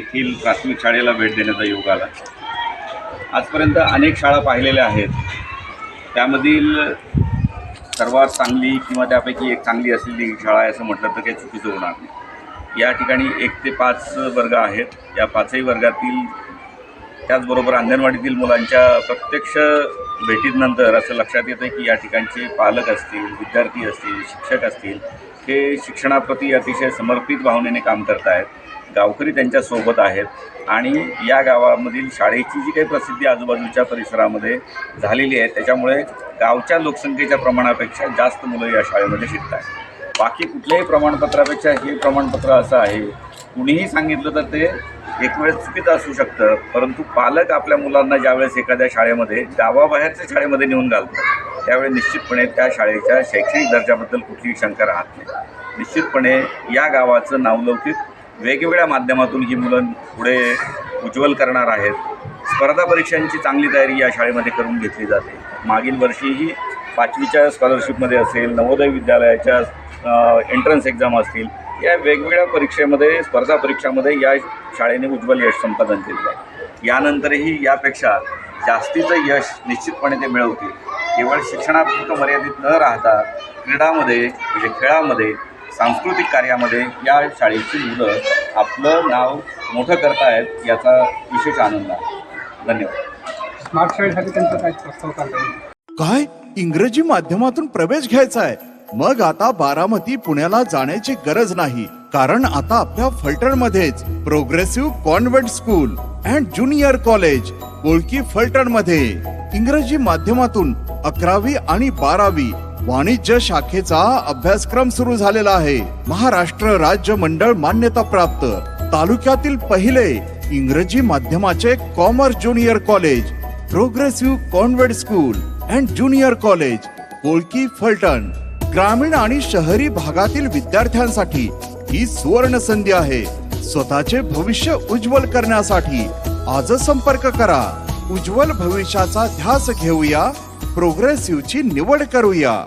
येथील प्राथमिक शाळेला भेट देण्याचा योग आला. आजपर्यंत अनेक शाळा पाहिलेल्या आहेत. त्यामधील सर्वात चांगली किंवा त्यापैकी एक चांगली असलेली शाळा आहे असं म्हटलं तर काही चुकीचं होणार नाही. या ठिकाणी एक ते पाच वर्ग आहेत. या पाचही वर्गातील त्याचबरोबर अंगणवाडीतील मुलांच्या प्रत्यक्ष भेटीनंतर असं लक्षात येतं की या ठिकाणचे पालक असतील विद्यार्थी असतील शिक्षक असतील हे शिक्षणाप्रती अतिशय समर्पित भावनेने काम करत आहेत गावकरी त्यांच्यासोबत आहेत आणि या गावामधील शाळेची जी काही प्रसिद्धी आजूबाजूच्या परिसरामध्ये झालेली आहे त्याच्यामुळे गावच्या लोकसंख्येच्या प्रमाणापेक्षा जास्त मुलं या शाळेमध्ये शिकत आहेत बाकी कुठल्याही प्रमाणपत्रापेक्षा हे प्रमाणपत्र असं आहे कुणीही सांगितलं तर ते एक वेळेस चुकीचं असू शकतं परंतु पालक आपल्या मुलांना ज्यावेळेस एखाद्या शाळेमध्ये गावाबाहेरच्या शाळेमध्ये नेऊन घालतात त्यावेळी निश्चितपणे त्या शाळेच्या शैक्षणिक दर्जाबद्दल कुठलीही शंका राहत नाही. निश्चितपणे या गावाचं नावलौकिक वेगवेगळ्या माध्यमातून ही मुलं पुढे उज्ज्वल करणार आहेत. स्पर्धा परीक्षांची चांगली तयारी या शाळेमध्ये करून घेतली जाते. मागील वर्षीही पाचवीच्या स्कॉलरशिपमध्ये असेल नवोदय विद्यालयाच्या एंट्रन्स एक्झाम असतील या वेगवेगळ्या परीक्षेमध्ये स्पर्धा परीक्षामध्ये या शाळेने उज्ज्वल यश संपादन केलं आहे. यानंतरही यापेक्षा जास्तीचं यश निश्चितपणे ते मिळवतील. केवळ शिक्षणापुरतं मर्यादित न राहता क्रीडामध्ये म्हणजे खेळामध्ये सांस्कृतिक कार्यामध्ये या शाळेची मुलं आपलं नाव मोठं करतायत याचा विशेष आनंद आहे. धन्यवाद. स्मार्ट शाळेसाठी त्यांचा काय प्रस्ताव काय? इंग्रजी माध्यमातून प्रवेश घ्यायचा आहे. मग आता बारामती पुण्याला जाण्याची गरज नाही. कारण आता आपल्या फलटण मध्येच progressive convent school and junior college Kolki फलटणमध्ये इंग्रजी माध्यमातून अकरावी आणि बारावी वाणिज्य शाखेचा अभ्यासक्रम सुरू झालेला आहे. महाराष्ट्र राज्य मंडळ मान्यता प्राप्त. तालुक्यातील पहिले इंग्रजी माध्यमाचे commerce junior college progressive convent school and junior college Kolki Phaltan. ग्रामीण आणि शहरी भागातील विद्यार्थ्यांसाठी ही सुवर्ण संधी आहे. स्वतःचे भविष्य उज्ज्वल करण्यासाठी आजच संपर्क करा. उज्ज्वल भविष्याचा ध्यास घेऊया. प्रोग्रेसिव्हची निवड करूया.